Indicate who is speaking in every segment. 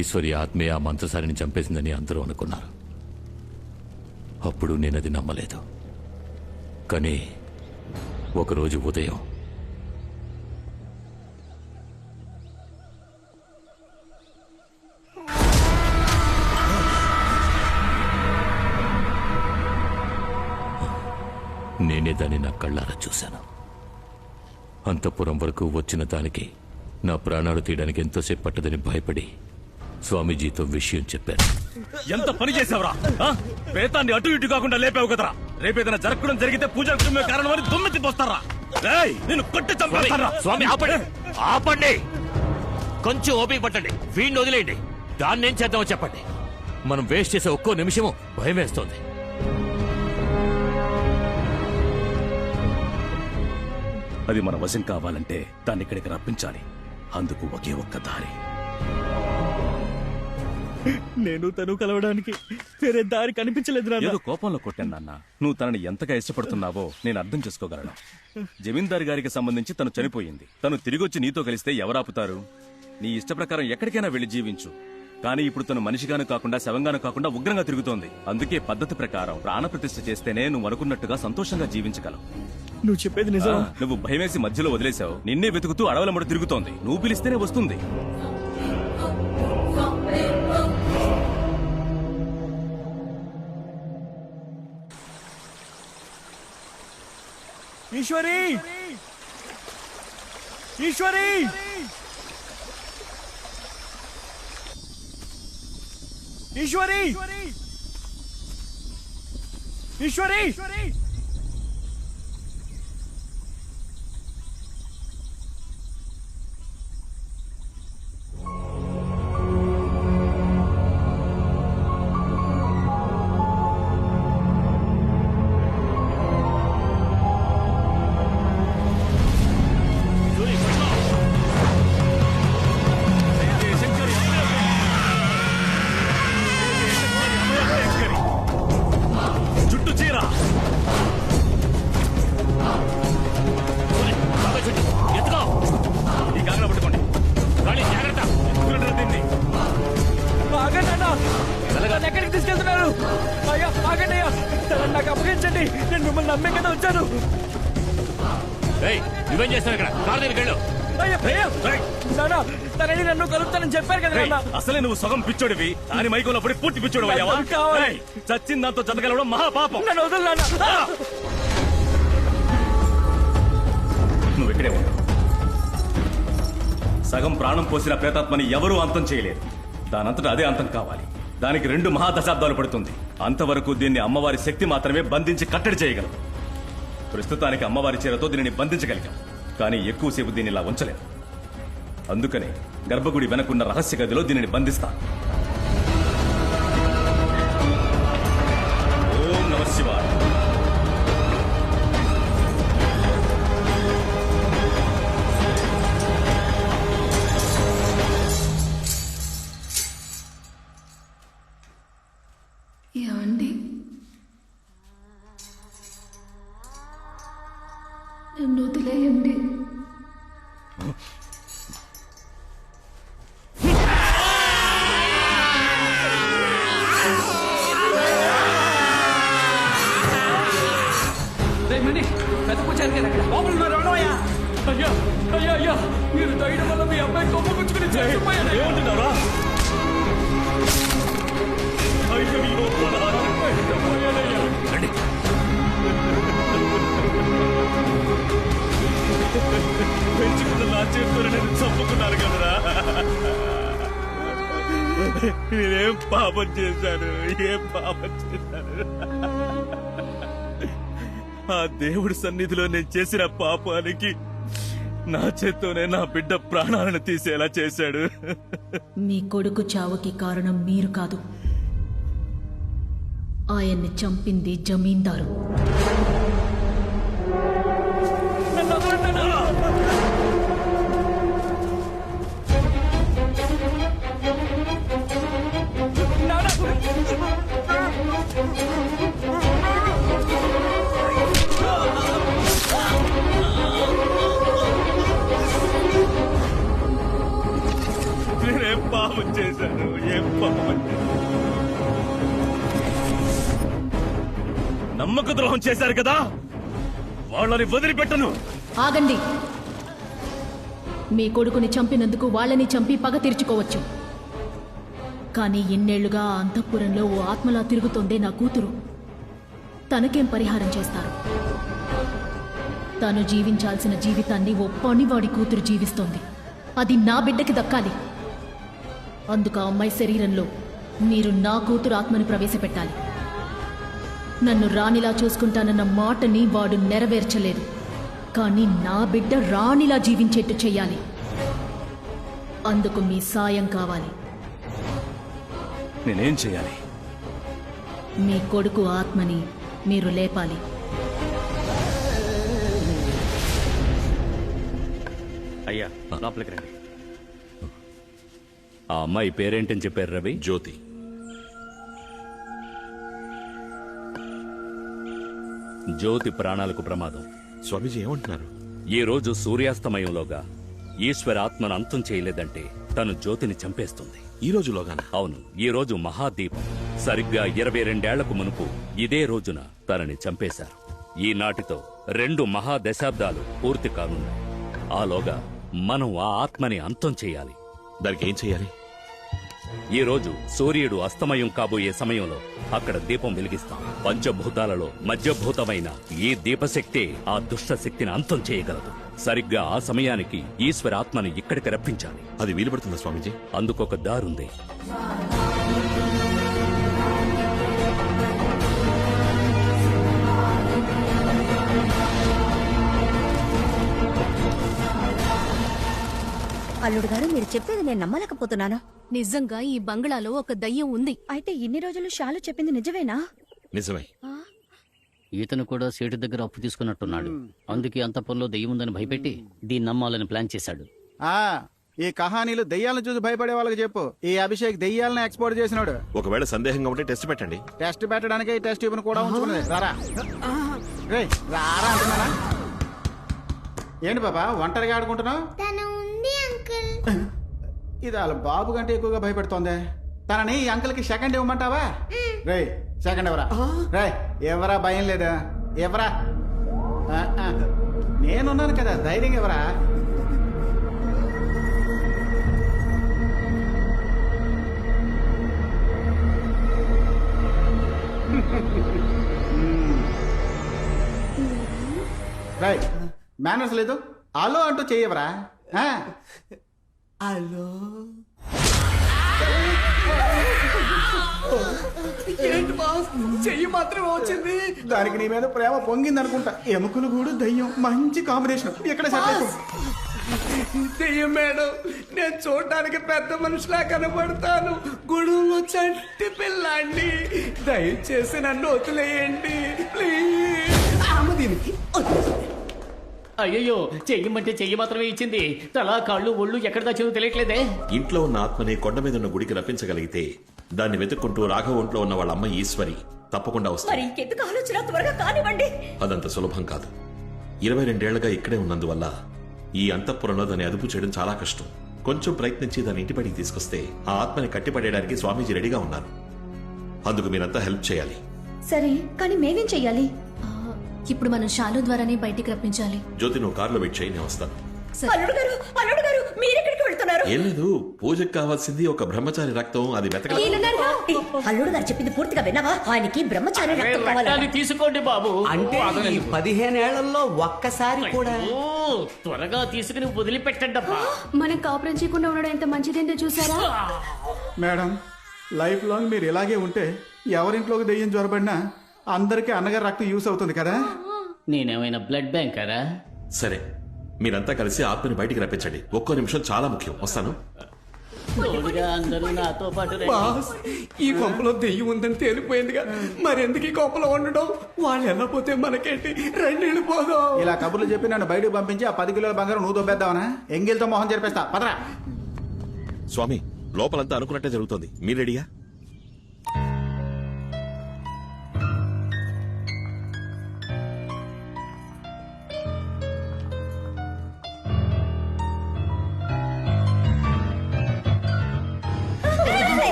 Speaker 1: ఈశ్వరి ఆత్మే ఆ మంత్రసారిని చంపేసిందని అందరూ అనుకున్నారు. అప్పుడు నేనది నమ్మలేదు. కానీ ఒకరోజు ఉదయం నేనే దాన్ని నా కళ్ళారా చూశాను. అంతఃపురం వరకు వచ్చిన దానికి నా ప్రాణాలు తీయడానికి ఎంతోసేపు పట్టదని భయపడి స్వామీజీతో విషయం చెప్పాను.
Speaker 2: ఎంత పని చేసావురా ఆ? ప్రేతాన్ని అటు ఇటు కాకుండా లేపావు కదరా? రేపేదైనా జరగడం జరిగితే పూజ కుటుంబే కారణమని దుమ్మెత్తి పోస్తారా నిన్ను కొట్టి చంపేస్తారా?
Speaker 1: స్వామి ఆపండి. ఆపండి. కొంచెం ఓపిక పట్టండి. వీడిని వదిలేయండి. దాన్ని ఏం చేద్దామో చెప్పండి. మనం వేస్ట్ చేసే ఒక్కో నిమిషము భయం వేస్తోంది.
Speaker 2: అది మన వశం కావాలంటే దాన్ని ఇక్కడికి రప్పించాలి. అందుకు ఒకే ఒక్క దారి.
Speaker 3: నేను తను కలవడానికి వేరే దారి కనిపించలేదు నాన్న.
Speaker 2: ఏదో కోపంలో కొట్టాను నాన్న. నువ్వు తనని ఎంతగా ఇష్టపడుతున్నావో నేను అర్థం చేసుకోగలను. జమీందారు గారికి సంబంధించి తను చనిపోయింది. తను తిరిగొచ్చి నీతో కలిస్తే ఎవరాపుతారు? నీ ఇష్ట ప్రకారం ఎక్కడికైనా వెళ్ళి జీవించు. కానీ ఇప్పుడు తను మనిషిగాను కాకుండా శవంగాను కాకుండా ఉగ్రంగా తిరుగుతోంది. అందుకే పద్ధతి ప్రకారం ప్రాణప్రతిష్ఠ చేస్తేనే నువ్వు అనుకున్నట్టుగా సంతోషంగా జీవించగలవు.
Speaker 3: నువ్వు చెప్పేది నిజం.
Speaker 2: నువ్వు భయమేసి మధ్యలో వదిలేశావు. నిన్నే వెతుకుతూ అడవుల ముడి తిరుగుతోంది. నువ్వు పిలిస్తేనే వస్తుంది.
Speaker 3: ఈశ్వరి ఈశ్వరి ఈశ్వరి ఈశ్వరి
Speaker 2: చుట్టూ
Speaker 3: అప్పగించండి నేను మిమ్మల్ని నమ్మే కదా వచ్చాను.
Speaker 1: నువ్వేం చేస్తావు ఇక్కడ? కారు దగ్గరికి వెళ్ళు.
Speaker 3: నాన్న తనని నన్ను కలుపుతానని చెప్పారు కదా
Speaker 2: అసలే నువ్వు సగం పిచ్చోడివి. దాని మైకంలో పడి పూర్తి పిచ్చోడు అయ్యావా? చచ్చిన దాంతో జతగలవడం మహాపాపం.
Speaker 3: నన్ను వదలు నాన్న.
Speaker 2: నువ్వు ఇక్కడే ఉండు. సగం ప్రాణం పోసిన ప్రేతాత్మని ఎవరూ అంతం చేయలేరు. దానంతట అదే అంతం కావాలి. దానికి రెండు మహాదశాబ్దాలు పడుతుంది. అంతవరకు దీన్ని అమ్మవారి శక్తి మాత్రమే బంధించి కట్టడి చేయగలం. ప్రస్తుతానికి అమ్మవారి చీరతో దీనిని బంధించగలిగాం కానీ ఎక్కువసేపు దీన్ని ఇలా ఉంచలేదు అందుకనే గర్భగుడి వెనకున్న రహస్య గదిలో దీనిని బంధిస్తాను
Speaker 4: నన్ను వదిలేయండి.
Speaker 3: అయ్యా అయ్యా అయ్యా మీరు దయడం వల్ల మీ అబ్బాయి కొమ్మ గుచ్చుకుని చచ్చిపోయాడు.
Speaker 2: ఏమంటున్నారా అయ్యో పెంచుకున్న నా చేతితో నేను చంపుకున్నారు కదరా. నేనేం పాపం చేశాను? ఏం పాపం చేశాను? ఆ దేవుడి సన్నిధిలో నేను చేసిన పాపానికి నా చేత్తోనే నా బిడ్డ ప్రాణాలను తీసేలా చేశాడు.
Speaker 5: మీ కొడుకు చావుకి కారణం మీరు కాదు. ఆయన్ని చంపింది జమీందారు.
Speaker 2: నేనేం పాపం చేశాను? ఏం పాపం నమ్మక ద్రోహం చేశారు కదా? వాళ్ళని వదిలిపెట్టను.
Speaker 5: ఆగండి. మీ కొడుకుని చంపినందుకు వాళ్ళని చంపి పగ తీర్చుకోవచ్చు. కానీ ఇన్నేళ్ళుగా ఆ అంతఃపురంలో ఓ ఆత్మలా తిరుగుతోందే నా కూతురు. తనకేం పరిహారం చేస్తారు? తను జీవించాల్సిన జీవితాన్ని ఓ పనివాడి కూతురు జీవిస్తోంది. అది నా బిడ్డకి దక్కాలి. అందుకు ఆ అమ్మాయి శరీరంలో మీరు నా కూతురు ఆత్మని ప్రవేశపెట్టాలి. నన్ను రాణిలా చూసుకుంటానన్న మాటని వాడు నెరవేర్చలేదు. కానీ నా బిడ్డ రాణిలా జీవించేట్టు చెయ్యాలి. అందుకు మీ సాయం కావాలి.
Speaker 2: నేనేం చేయాలి
Speaker 5: మీ కొడుకు ఆత్మని మీరు లేపాలి.
Speaker 6: అయ్యా లోపలికి రండి. ఆ అమ్మాయి పేరేంటని చెప్పారు రవి?
Speaker 7: జ్యోతి.
Speaker 6: జ్యోతి ప్రాణాలకు ప్రమాదం.
Speaker 7: స్వామీజీ ఏమంటున్నారు?
Speaker 6: ఈ రోజు సూర్యాస్తమయంలోగా ఈశ్వర ఆత్మను అంతం చేయలేదంటే తను జ్యోతిని చంపేస్తుంది.
Speaker 7: ఈ రోజులోగానా
Speaker 6: అవును ఈ రోజు మహాదీపం. సరిగ్గా ఇరవై రెండేళ్ళకు మునుపు ఇదే రోజున తనని చంపేశారు. ఈనాటితో రెండు మహాదశాబ్దాలు పూర్తి కానున్నాయి. ఆలోగా మనం ఆ ఆత్మని అంతం చేయాలి.
Speaker 7: దానికి ఏం చేయాలి?
Speaker 6: ఈ రోజు సూర్యుడు అస్తమయం కాబోయే సమయంలో అక్కడ దీపం వెలిగిస్తాం. పంచభూతాలలో మధ్యభూతమైన ఈ దీపశక్తే ఆ దుష్ట శక్తిని అంతం చేయగలదు. సరిగ్గా ఆ సమయానికి ఈశ్వర ఆత్మని ఇక్కడికి రప్పించాలి.
Speaker 7: అది వీలు పడుతుందా స్వామీజీ?
Speaker 6: అందుకొక దారుంది.
Speaker 8: అల్లుడు గారు మీరు చెప్పేది నేను నమ్మలేకపోతున్నాను.
Speaker 9: నిజంగా ఈ బంగ్లాలో ఒక దయ్యం ఉంది.
Speaker 8: అయితే ఇన్ని రోజులు షాలు చెప్పింది నిజమేనా?
Speaker 7: నిజమే.
Speaker 10: ఈతను కూడా సేటు దగ్గర అప్పు తీసుకున్నట్టున్నాడు. అందుకే అంతఃపురంలో దెయ్యం ఉందని భయపెట్టి దీన్ని నమ్మాలని ప్లాన్ చేశాడు.
Speaker 11: ఆ ఈ కహానీలు దెయ్యాలను చూసి భయపడే వాళ్ళకి చెప్పు. ఈ అభిషేక్ దెయ్యాలను ఎక్స్పోర్ట్ చేసినాడు.
Speaker 7: ఒకవేళ సందేహంగా ఉంటే టెస్ట్ పెట్టండి.
Speaker 11: టెస్ట్ పెట్టడానికి ఈ టెస్ట్ ట్యూబ్ను కూడా ఉంచుకున్నది. రారా. రేయ్, రారా అంటున్నారా ఏంటి బాబా ఒంటరిగా ఆడుకుంటున్నావు? ఇది వాళ్ళ బాబు కంటే ఎక్కువగా భయపెడుతోంది. తనని ఈ అంకుల్కి సెకండ్ ఇవ్వమంటావా? రే సెకండ్ ఎవరా? రే ఎవరా? భయం లేదా? ఎవరా. నేనున్నాను కదా ధైర్యం ఎవరా? రైట్ మేనర్స్ లేదు. అలో అంటూ చెయ్యవరా? ఆ?
Speaker 12: ఏంటి బాస్ చెయ్యి మాత్రమే వచ్చింది
Speaker 11: దానికి నీ మీద ప్రేమ పొంగింది అనుకుంటా ఎముకలు కూడా దయ్యం. మంచి కాంబినేషన్. ఎక్కడ.
Speaker 12: దెయ్యం మేడం నేను చూడడానికి పెద్ద మనిషిలా కనబడతాను. గుడులో చంటి పిల్లాండి దయచేసి నన్ను వదిలేయండి ప్లీజ్. ఆమె దీనికి
Speaker 10: అయ్యో చెయ్యమంటే చెయ్యి మాత్రమే ఇచ్చింది. తలా కాళ్ళు ఒళ్ళు ఎక్కడ దాచిందో తెలియట్లేదే.
Speaker 7: ఇంట్లో ఉన్న ఆత్మని కొండ మీద ఉన్న గుడికి రప్పించగలిగితే దాన్ని వెతుక్కుంటూ రాఘవ ఒంట్లో ఉన్న వాళ్ళ అమ్మ ఈశ్వరి తప్పకుండా
Speaker 8: మరి
Speaker 7: వస్తుంది
Speaker 8: ఇంకెందుకు ఆలోచన? త్వరగా కానివ్వండి.
Speaker 7: అదంత సులభం కాదు. ఇరవై రెండేళ్ళుగా ఇక్కడే ఉన్నందువల్ల ఈ అంతఃపురంలో దాన్ని అదుపు చేయడం చాలా కష్టం. కొంచెం ప్రయత్నించి దాని ఇంటి బయటికి తీసుకొస్తే ఆ ఆత్మని కట్టిపడేయడానికి స్వామీజీ రెడీగా ఉన్నారు. అందుకు మీరంతా హెల్ప్ చేయాలి.
Speaker 8: సరే కానీ మేమేం చెయ్యాలి?
Speaker 9: ఇప్పుడు మనం షాలు ద్వారానే బయటికి రప్పించాలి.
Speaker 7: జ్యోతి నువ్వు కారులో వెయిట్ చేయి నేను వస్తాను.
Speaker 8: అల్లుడు గారు అల్లుడు గారు మీరెక్కడికి వెళ్తున్నారు?
Speaker 7: ఏం లేదు పూజకు కావాల్సింది ఒక బ్రహ్మచారి రక్తం అది వెతక
Speaker 8: ఏ, అల్లుడు గారు చెప్పింది పూర్తిగా విన్నావా? ఆయనకి బ్రహ్మచారి రక్తం.
Speaker 10: తీసుకోండి బాబు.
Speaker 12: అంటే ఈ పదిహేనేళ్ళలో ఒక్కసారి కూడా
Speaker 10: ఓ, త్వరగా తీసుకుని వదిలిపెట్టండి అబ్బా
Speaker 9: మనం కాపురం చేయకుండా ఉండడం ఎంత మంచిదేంటో చూసారా?
Speaker 11: మేడం లైఫ్ లాంగ్ మీరు ఇలాగే ఉంటే ఎవరింట్లోకి దెయ్యం జ్వరబడినా అందరికీ అన్నగారి రక్తం యూస్ అవుతుంది కదా?
Speaker 10: నేనేమైనా బ్లడ్ బ్యాంకరా?
Speaker 7: సరే మీరంతా కలిసి ఆత్మని బయటికి రప్పించండి. ఒక్కో నిమిషం చాలా ముఖ్యం. వస్తాను?
Speaker 10: తోడుగా అందరూ నాతో పాటు రండి.
Speaker 12: బాస్ ఈ కొంపలో దెయ్యం ఉందని తేలిపోయిందిగా. మరెందుకు ఈ కొంపలో ఉండడం? వాళ్ళు వెళ్ళపోతే మనకేంటి? రెండు వెళ్ళిపోదాం
Speaker 11: ఇలా కబుర్లు చెప్పి నన్ను బయటకు పంపించి ఆ పది కిలోల బంగారం నువ్వు దొబ్బేద్దావనా? ఎంగిల్తో మొహం జరిపేస్తా. పదరా.
Speaker 7: స్వామి లోపలంతా అనుకున్నట్టే జరుగుతోంది. మీరు రెడీయా?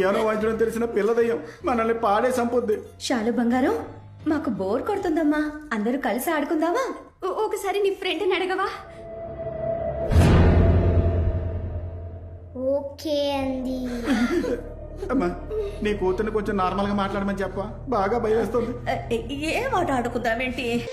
Speaker 11: పియానో వాయించడం తెలిసిన పిల్ల దయ్యం మనల్ని పాడే సంపొద్ది.
Speaker 8: శాలు బంగారం మాకు బోర్ కొడుతుందమ్మా. అందరూ కలిసి ఆడుకుందామా?
Speaker 9: ఓ- ఒకసారి నీ ఫ్రెండ్ని అడగవా?
Speaker 13: ఓకే అండి.
Speaker 11: అమ్మా నీ కూతుర్ని కొంచెం నార్మల్గా మాట్లాడమని చెప్ప బాగా భయం వేస్తుంది.
Speaker 8: ఏ మాట ఆడుకుందామేంటి?